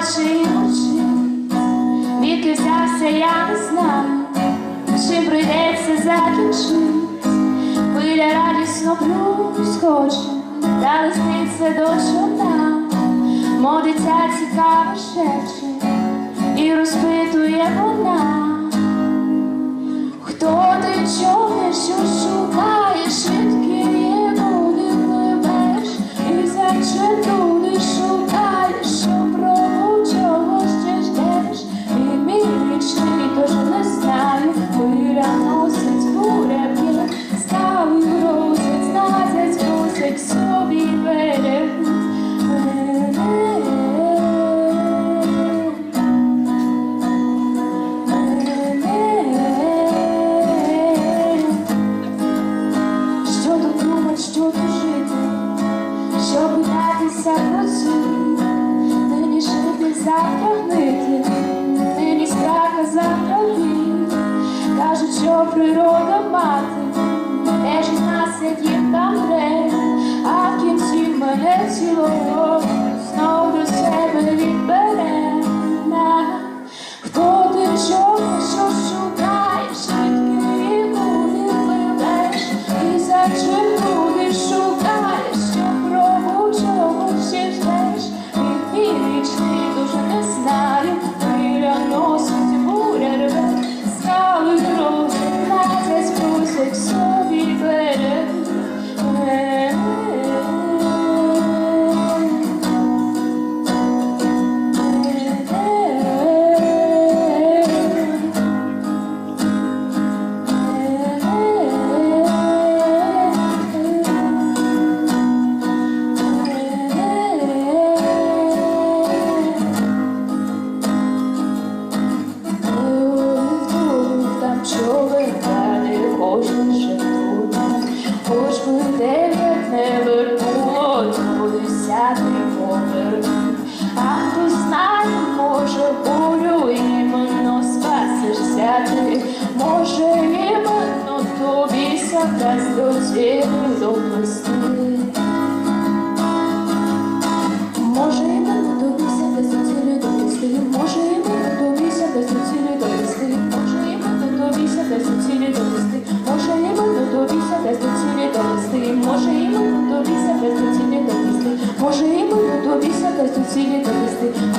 очі, очі, відки я не знаю, чим прийдеться закінчити, хвиля радісно скоче, та лисниця до човна, Модиця цікаво шепче і розпитує вона. Що тут жити, що питатися про світ, нині жити завтра гнити, нині страха завтра. Кажуть, що природа мати, теж із нас яким там де, а в кінці мене цілого знов до себе відбере. takes all Якась доцільність области, може і мене добійся без доцілі довести, може і мене добійся без доцілі довести, може і мене добійся без доцілі довести, може і мене добійся без доцілі довести, може і мене добійся без доцілі довести, може і мене добійся без доцілі довести.